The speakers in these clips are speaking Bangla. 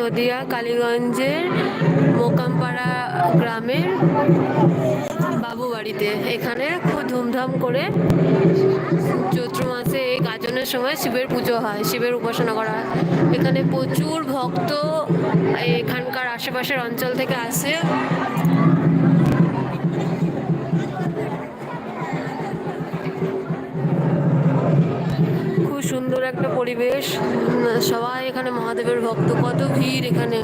নদিয়া, কালীগঞ্জের মোকামপাড়া গ্রামের বাবু বাড়িতে। এখানে খুব ধুমধাম করে চৈত্র মাসে এই গাজনের সময় শিবের পুজো হয়, শিবের উপাসনা করা হয়। এখানে প্রচুর ভক্ত এখানকার আশেপাশের অঞ্চল থেকে আসে। একটা পরিবেশ। সবাই এখানে মহাদেবের ভক্ত। কত ভিড় এখানে।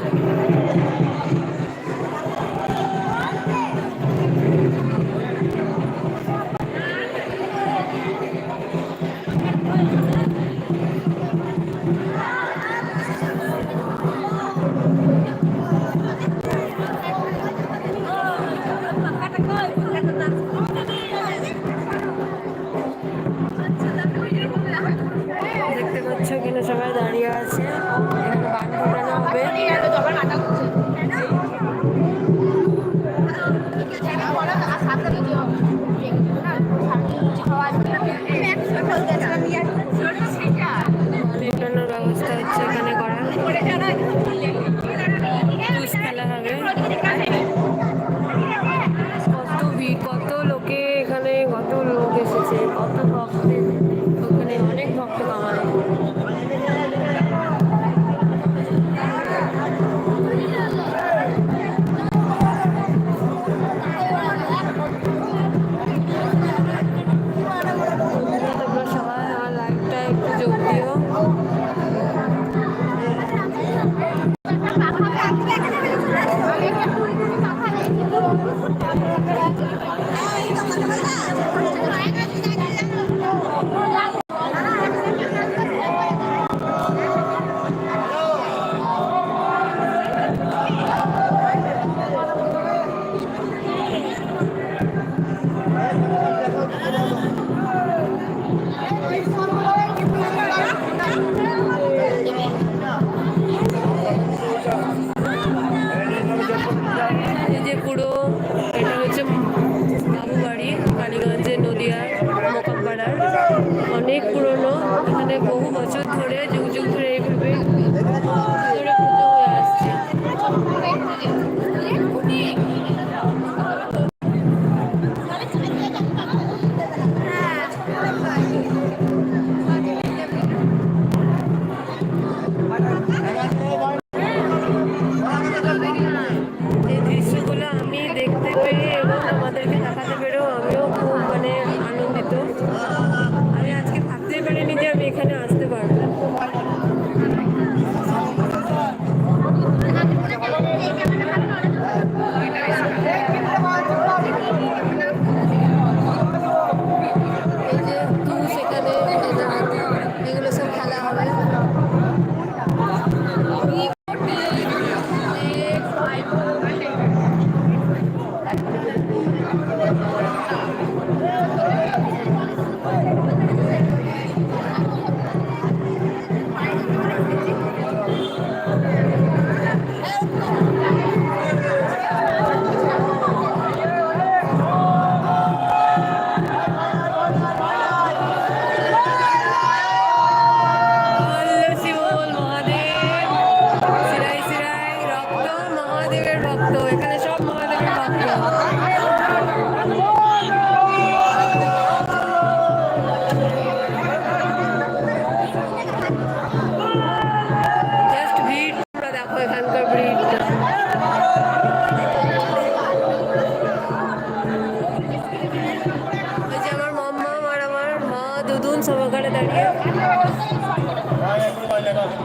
যে নদিয়ার মোকামপাড়ার অনেক পুরনো, এখানে বহু বছর ধরে, যুগ যুগ ধরে এইভাবে ধরে পুজো দৃশ্যগুলো আমি দেখতে পেয়ে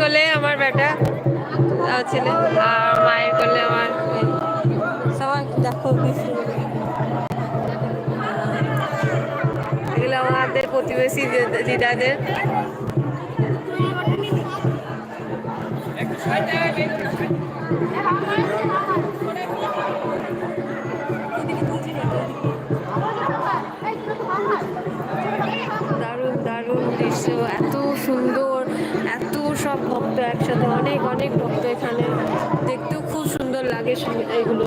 করলে আমার বেটা ছেলে আর মায়ের কোলে আমার সবাই দেখো এগুলো আমাদের প্রতিবেশী দিদাদের। দারুণ দারুণ দৃশ্য এত সুন্দর। এত সব ভক্ত একসাথে অনেক অনেক ভক্ত এখানে। দেখতেও খুব সুন্দর লাগে এগুলো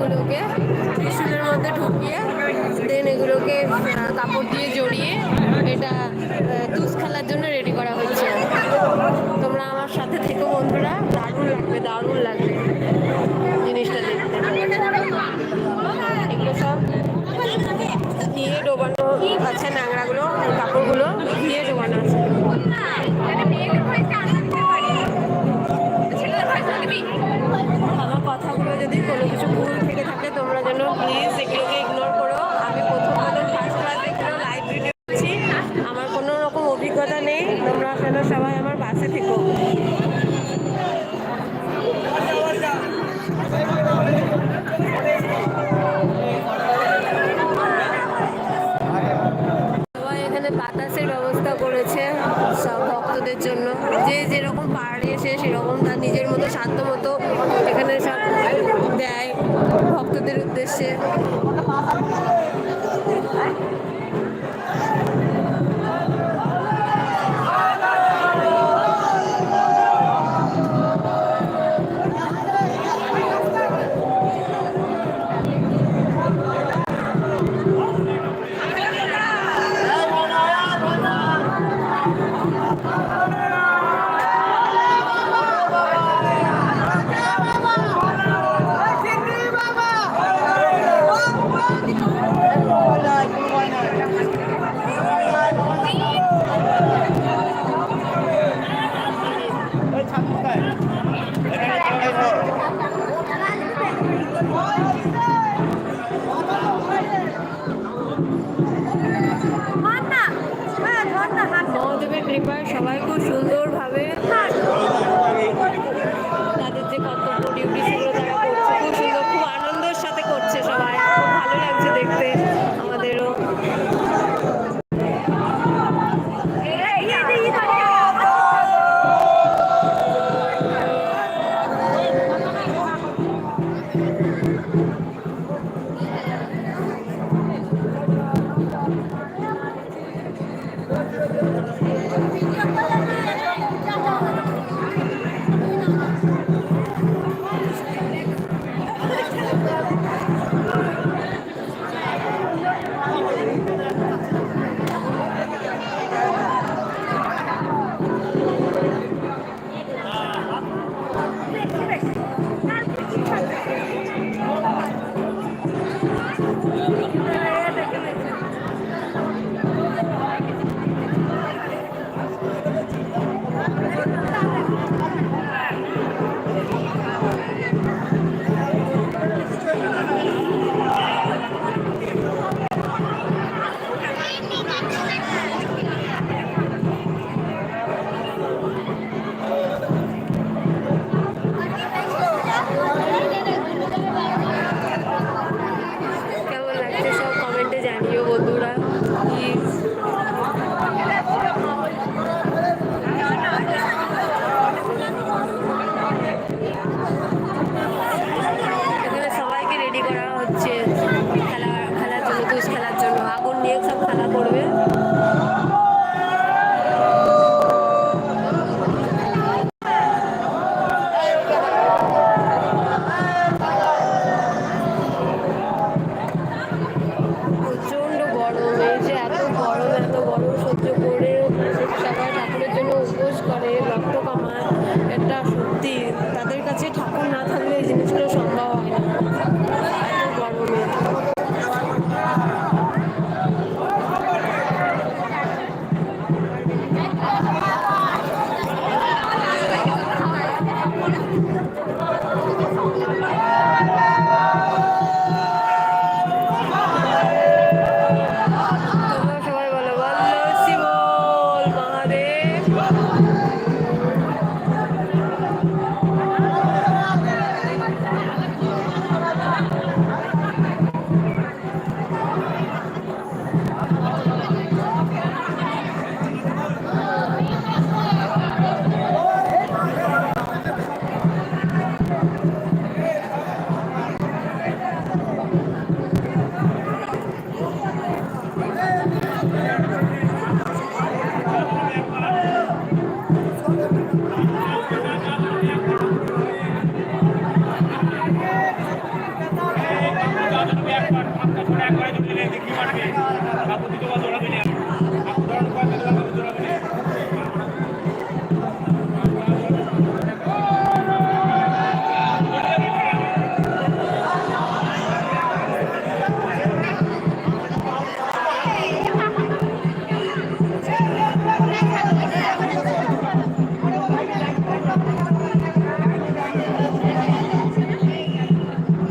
কলাগুলোকে ত্রিশুলের মধ্যে ঢুকিয়ে দেন এগুলোকে কাপড় দিয়ে জড়িয়ে এটা জুস খেলার জন্য রেডি করা হচ্ছে। তোমরা আমার সাথে থেকো বন্ধুরা, দারুণ লাগবে দারুণ লাগবে জিনিসটা দেখতে। এগুলো সব দিয়ে ডোবানো আছে ন্যাংরাগুলো কাপড়গুলো। মহাদেবের কৃপায় সবাই খুব সুন্দরভাবে